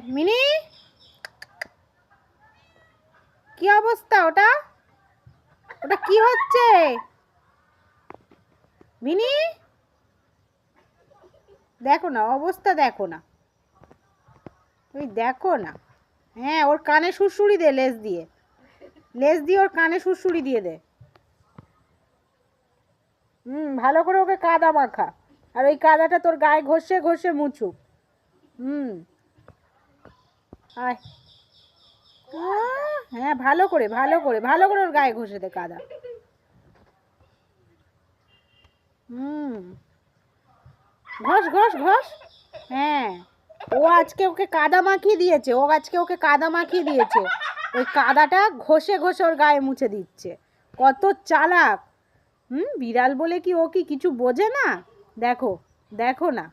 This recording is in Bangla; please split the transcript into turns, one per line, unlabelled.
মিনি? কি অবস্থা ওটা? ওটা কি হচ্ছে? মিনি? দেখো না, অবস্থা দেখো না। ওই দেখো না। হ্যাঁ ওর কানে সুড়সুড়ি দে লেজ দিয়ে। লেজ দিয়ে ওর কানে সুড়সুড়ি দিয়ে দে। হুম, ভালো করে ওকে কাদা মাখা। আর ওই কাদাটা তোর গায়ে ঘষে ঘষে মুছুক। হুম। আয়। হ্যাঁ ভালো করে ভালো করে ভালো করে ওর গায়ে ঘষে দে, কাদা। হুম। ঘষ ঘষ ঘষ। হ্যাঁ। ও আজকে ওকে কাদা মাখিয়ে দিয়েছে, ও আজকে ওকে কাদা মাখিয়ে দিয়েছে। ওই কাদাটা ঘষে ঘষে ওর গায়ে মুছে দিচ্ছে। কত চালাক। হুম, বিড়াল বলে কি ও কি কিছু বোঝে না? দেখো দেখো না।